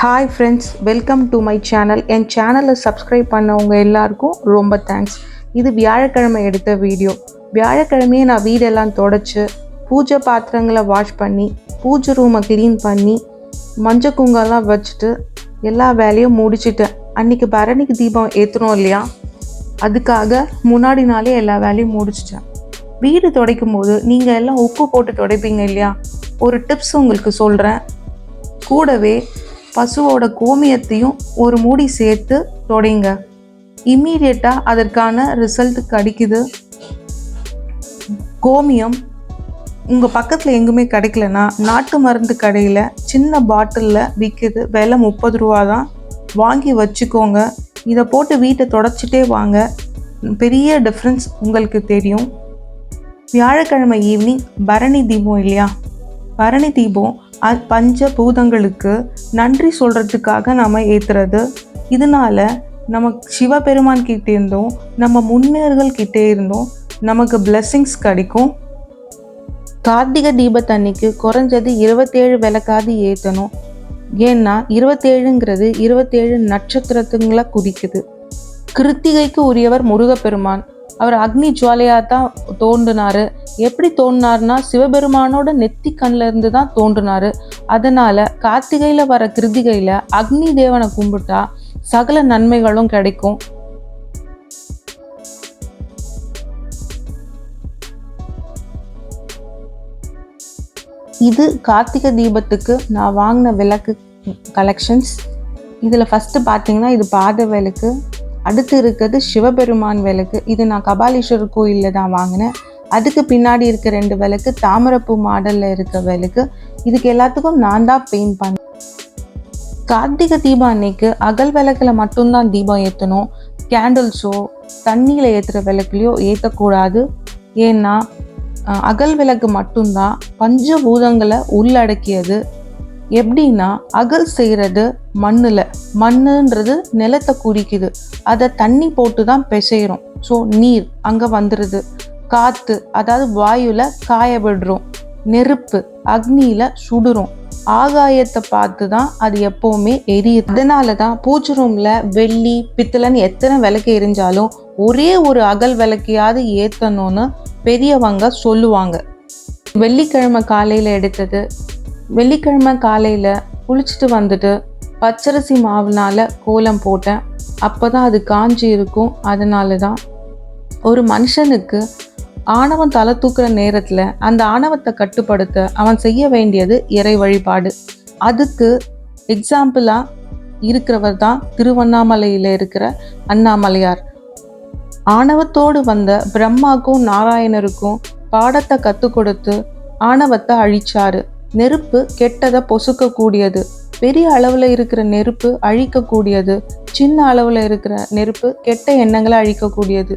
Hi friends welcome to my channel என் சேனலை subscribe பண்ணவங்க எல்லாருக்கும் ரொம்ப தேங்க்ஸ் இது வியாழக்கிழமை எடுத்த வீடியோ வியாழக்கிழமையே நான் வீடெல்லாம் தொடச்சி பூஜை பாத்திரங்களை வாஷ் பண்ணி பூஜை ரூமை க்ளீன் பண்ணி மஞ்சள் குங்கெல்லாம் வச்சுட்டு எல்லா வேலையும் முடிச்சிட்டேன். அன்றைக்கி பரணிக்கு தீபம் ஏற்றுனோம் இல்லையா? அதுக்காக முன்னாடி நாளே எல்லா வேலையும் முடிச்சிட்டேன். வீடு துடைக்கும் போது நீங்கள் எல்லாம் உப்பு போட்டு துடைப்பீங்க இல்லையா? ஒரு டிப்ஸ் உங்களுக்கு சொல்கிறேன் கூடவே பசுவோட கோமியத்தையும் ஒரு மூடி சேர்த்து தொடைங்க. இம்மீடியட்டாக அதற்கான ரிசல்ட் கிடைக்குது. கோமியம் உங்கள் பக்கத்தில் எங்குமே கிடைக்கலனா நாட்டு மருந்து கடையில் சின்ன பாட்டிலில் விற்கிது விலை முப்பது ரூபா தான். வாங்கி வச்சுக்கோங்க. இதை போட்டு வீட்டை தொடச்சிட்டே வாங்க. பெரிய டிஃப்ரென்ஸ் உங்களுக்கு தெரியும். வியாழக்கிழமை ஈவினிங் பரணி தீபம் இல்லையா? பரணி தீபம் பஞ்ச பூதங்களுக்கு நன்றி சொல்கிறதுக்காக நம்ம ஏற்றுறது இதனால நமக்கு சிவபெருமான் கிட்டே இருந்தும் நம்ம முன்னேறுகள் கிட்டே இருந்தும் நமக்கு பிளெஸ்ஸிங்ஸ் கிடைக்கும். கார்த்திகை தீபத்தன்னைக்கு குறைஞ்சது இருபத்தேழு விளக்காது ஏற்றணும் ஏன்னா இருபத்தேழுங்கிறது இருபத்தேழு நட்சத்திரத்துங்களை குறிக்குது. கிருத்திகைக்கு உரியவர் முருகப்பெருமான். அவர் அக்னி ஜுவாலையாக தான் தோன்றினாரு. எப்படி தோன்றினார்னா சிவபெருமானோட நெத்தி கண்ணில் இருந்து தான் தோன்றினாரு. அதனால கார்த்திகையில் வர கிருத்திகையில் அக்னி தேவனை கும்பிட்டா சகல நன்மைகளும் கிடைக்கும். இது கார்த்திகை தீபத்துக்கு நான் வாங்கின விளக்கு கலெக்ஷன்ஸ் இதில் ஃபஸ்ட்டு பார்த்தீங்கன்னா இது பாத விளக்கு அடுத்து இருக்கிறது சிவபெருமான் விளக்கு. இது நான் கபாலீஸ்வரர் கோயிலில் தான் வாங்கினேன். அதுக்கு பின்னாடி இருக்க ரெண்டு விளக்கு தாமரப்பூ மாடலில் இருக்க விளக்கு. இதுக்கு எல்லாத்துக்கும் நான் தான் பெயிண்ட் பண்ணேன் கார்த்திகை தீபம் அன்னைக்கு அகல் விளக்கில் மட்டும்தான் தீபம் ஏற்றணும் கேண்டில்ஸோ தண்ணியில் ஏற்றுற விளக்குலையோ ஏற்றக்கூடாது ஏன்னா அகல் விளக்கு மட்டும்தான் பஞ்சபூதங்களை உள்ளடக்கியது. எப்படின்னா அகல் செய்கிறது மண்ணில். மண்ணுன்றது நிலத்தை குறிக்குது. அதை தண்ணி போட்டு தான் பிசைகிறோம் ஸோ நீர் அங்கே வந்துடுது காற்று அதாவது வாயுல காய விடுறோம் நெருப்பு அக்னியில் சுடுறோம். ஆகாயத்தை பார்த்து தான் அது எப்போவுமே எரியுது. அதனால தான் பூஜை ரூமில் வெள்ளி பித்தளைன்னு எத்தனை விளக்கு எரிஞ்சாலும் ஒரே ஒரு அகல் விளக்கையாவது ஏற்றணும்னு பெரியவங்க சொல்லுவாங்க. வெள்ளிக்கிழமை காலையில் எடுத்தது வெள்ளிக்கிழமை காலையில் குளிச்சுட்டு வந்துட்டு பச்சரிசி மாவுனால் கோலம் போட்டேன். அப்போ தான் அது காஞ்சி இருக்கும். அதனால தான் ஒரு மனுஷனுக்கு ஆணவம் தலை தூக்குற நேரத்தில் அந்த ஆணவத்தை கட்டுப்படுத்த அவன் செய்ய வேண்டியது இறை வழிபாடு. அதுக்கு எக்ஸாம்பிளாக இருக்கிறவர் தான் திருவண்ணாமலையில் இருக்கிற அண்ணாமலையார். ஆணவத்தோடு வந்த பிரம்மாக்கும் நாராயணருக்கும் பாடத்தை கற்றுக் கொடுத்து ஆணவத்தை அழிச்சாரு. நெருப்பு கெட்டதை பொசுக்கக்கூடியது. பெரிய அளவில் இருக்கிற நெருப்பு அழிக்கக்கூடியது. சின்ன அளவில் இருக்கிற நெருப்பு கெட்ட எண்ணங்களை அழிக்கக்கூடியது.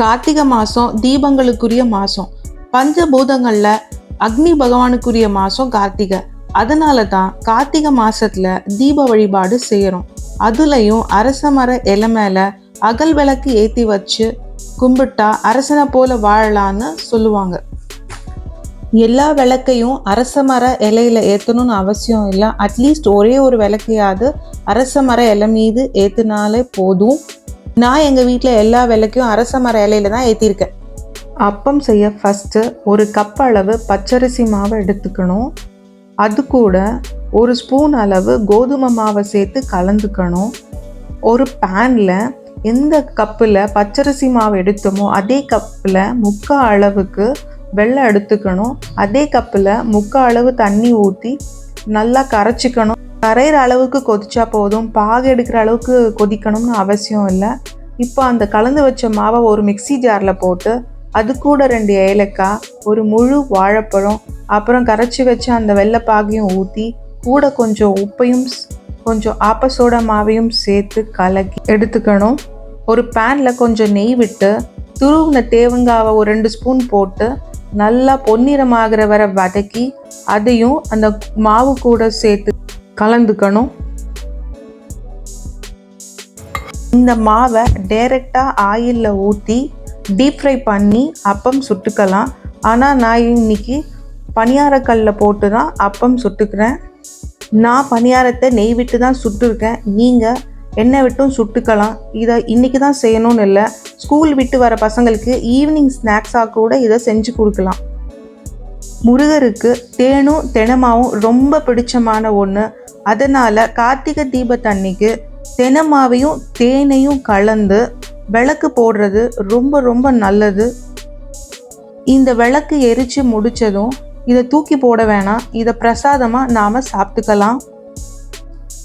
கார்த்திகை மாதம் தீபங்களுக்குரிய மாதம் பஞ்சபூதங்களில் அக்னி பகவானுக்குரிய மாதம் கார்த்திகை. அதனால தான் கார்த்திகை மாதத்தில் தீப வழிபாடு செய்கிறோம் அதுலேயும் அரச மர இலை மேலே அகல் விளக்கு ஏற்றி வச்சு கும்பிட்டா அரசனை போல வாழலான்னு சொல்லுவாங்க. எல்லா விளக்கையும் அரச மர இலையில ஏற்றணும்னு அவசியம் இல்லை. அட்லீஸ்ட் ஒரே ஒரு விளக்கையாவது அரச மர இலை மீது ஏற்றினாலே போதும். நான் எங்கள் வீட்டில் எல்லா விளக்கையும் அரச மர இலையில தான் ஏற்றிருக்கேன் அப்பம் செய்ய ஃபஸ்ட்டு ஒரு கப் அளவு பச்சரிசி மாவை எடுத்துக்கணும். அது கூட ஒரு ஸ்பூன் அளவு கோதுமை மாவை சேர்த்து கலந்துக்கணும். ஒரு பேனில் எந்த கப்பில் பச்சரிசி மாவு எடுத்தோமோ அதே கப்பில் முக்கால் அளவுக்கு வெள்ளம் எடுத்துக்கணும். அதே கப்பில் முக்கால் அளவு தண்ணி ஊற்றி நல்லா கரைச்சிக்கணும். கரையிற அளவுக்கு கொதிச்சா போதும். பாகு எடுக்கிற அளவுக்கு கொதிக்கணும்னு அவசியம் இல்லை. இப்போ அந்த கலந்து வச்ச மாவை ஒரு மிக்ஸி ஜாரில் போட்டு அது கூட ரெண்டு ஏலக்காய் ஒரு முழு வாழைப்பழம் அப்புறம் கரைச்சி வச்ச அந்த வெள்ளைப்பாகையும் ஊற்றி கூட கொஞ்சம் உப்பையும் ஸ்- கொஞ்சம் ஆப்பசோடா மாவையும் சேர்த்து கலக்கி எடுத்துக்கணும். ஒரு பேனில் கொஞ்சம் நெய் விட்டு துருவின தேவங்காவை ஒரு ரெண்டு ஸ்பூன் போட்டு நல்லா பொன்னிறமாகிற வரை வதக்கி அதையும் அந்த மாவு கூட சேர்த்து கலந்துக்கணும். இந்த மாவை டைரெக்டாக ஆயிலில் ஊற்றி டீப் ஃப்ரை பண்ணி அப்பம் சுட்டுக்கலாம். ஆனால் நான் இன்னைக்கு பணியாரக்கல்லில் போட்டு தான் அப்பம் சுட்டுக்கிறேன். நான் பணியாரத்தை நெய் விட்டு தான் சுட்டுருக்கேன். நீங்கள் எண்ணெய் விட்டும் சுட்டுக்கலாம். இதை இன்றைக்கி தான் செய்யணும்னு இல்லை. ஸ்கூல் விட்டு வர பசங்களுக்கு ஈவினிங் ஸ்நாக்ஸாக கூட இதை செஞ்சு கொடுக்கலாம். முருகருக்கு தேனும் தினமாவும் ரொம்ப பிடிச்சமான ஒன்று அதனால் கார்த்திகை தீபத்தன்னைக்கு தினமாவையும் தேனையும் கலந்து விளக்கு போடுறது ரொம்ப ரொம்ப நல்லது. இந்த விளக்கு எரிச்சு முடித்ததும் இதை தூக்கி போட வேணாம். இதை பிரசாதமாக நாம் சாப்பிட்டுக்கலாம்.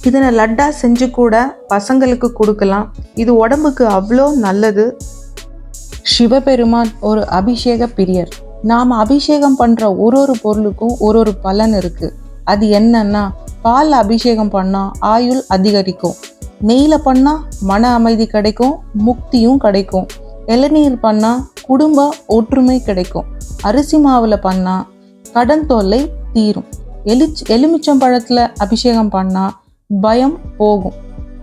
இதனை லட்டா செஞ்சு கூட பசங்களுக்கு கொடுக்கலாம். இது உடம்புக்கு அவ்வளோ நல்லது. சிவபெருமான் ஒரு அபிஷேக பிரியர். நாம் அபிஷேகம் பண்ணுற ஒரு ஒரு பொருளுக்கும் ஒரு ஒரு பலன் இருக்குது அது என்னன்னா பால் அபிஷேகம் பண்ணால் ஆயுள் அதிகரிக்கும். நெய்யில் பண்ணால் மன அமைதி கிடைக்கும் முக்தியும் கிடைக்கும். இளநீர் பண்ணால் குடும்ப ஒற்றுமை கிடைக்கும். அரிசி மாவில் பண்ணால் கடன் தொல்லை தீரும். எலிச் எலுமிச்சம்பழத்தில் அபிஷேகம் பண்ணால் பயம் போகும்.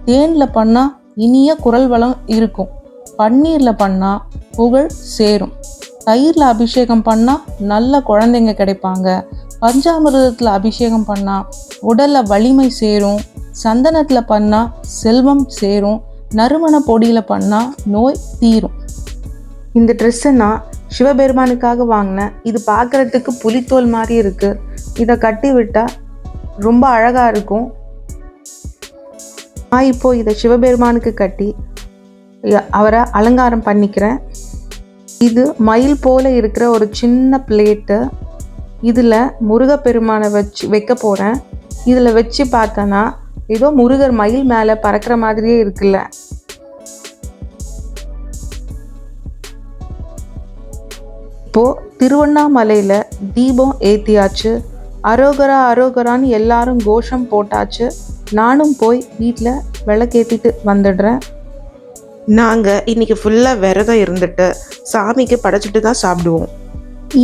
தேனில் பண்ணால் இனிய குரல் வளம் இருக்கும். பன்னீரில் பண்ணால் புகழ் சேரும். தயிரில் அபிஷேகம் பண்ணால் நல்ல குழந்தைங்க கிடைப்பாங்க. பஞ்சாமிர்தத்தில் அபிஷேகம் பண்ணால் உடலில் வலிமை சேரும். சந்தனத்தில் பண்ணால் செல்வம் சேரும். நறுமண பொடியில் பண்ணால் நோய் தீரும். இந்த ட்ரெஸ்ஸை நான் சிவபெருமானுக்காக வாங்கினேன். இது பார்க்குறதுக்கு புலித்தோல் மாதிரி இருக்குது இதை கட்டி விட்டால் ரொம்ப அழகாக இருக்கும். நான் இப்போ இதை சிவபெருமானுக்கு கட்டி அவரை அலங்காரம் பண்ணிக்கிறேன் இது மயில் போல இருக்கிற ஒரு சின்ன பிளேட்டு இதில் முருகப்பெருமானை வச்சு வைக்க போகிறேன் இதில் வச்சு பார்த்தோன்னா ஏதோ முருகர் மயில் மேலே பறக்கிற மாதிரியே இருக்குல்ல. இப்போ திருவண்ணாமலையில் தீபம் ஏற்றியாச்சு அரோகரா அரோகரான்னு எல்லாரும் கோஷம் போட்டாச்சு. நானும் போய் வீட்டில் விளக்கேற்றிட்டு வந்துடுறேன். நாங்கள் இன்னைக்கு ஃபுல்லாக விரதம் இருந்துட்டு சாமிக்கு படைச்சிட்டு தான் சாப்பிடுவோம்.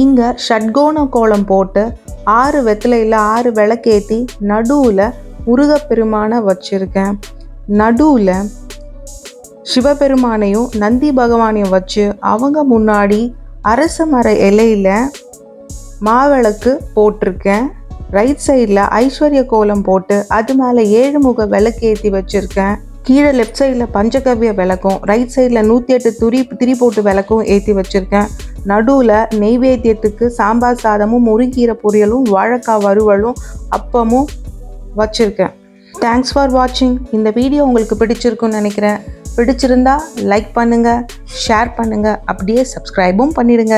இங்கே ஷட்கோண கோலம் போட்டு ஆறு வெத்தலையில் ஆறு விளக்கேற்றி நடுவில் முருகப்பெருமானை வச்சுருக்கேன். நடுவில் சிவபெருமானையும் நந்தி பகவானையும் வச்சு அவங்க முன்னாடி அரச மர இலையில மாவிளக்கு போட்டிருக்கேன். ரைட் சைடில் ஐஸ்வர்ய கோலம் போட்டு அது மேலே ஏழு முக விளக்கேற்றி வச்சுருக்கேன். கீழே லெஃப்ட் சைடில் பஞ்சகவ்ய விளக்கும் ரைட் சைடில் நூற்றி எட்டு துரி திரி போட்டு விளக்கும் ஏற்றி வச்சுருக்கேன். நடுவில் நெய்வேத்தியத்துக்கு சாம்பார் சாதமும் முருங்கீரை பொரியலும் வாழைக்காய் வறுவலும் அப்பமும் வச்சுருக்கேன். தேங்க்ஸ் ஃபார் வாட்சிங் இந்த வீடியோ உங்களுக்கு பிடிச்சிருக்குன்னு நினைக்கிறேன். பிடிச்சிருந்தா லைக் பண்ணுங்கள் ஷேர் பண்ணுங்கள் அப்படியே சப்ஸ்கிரைபும் பண்ணிடுங்க.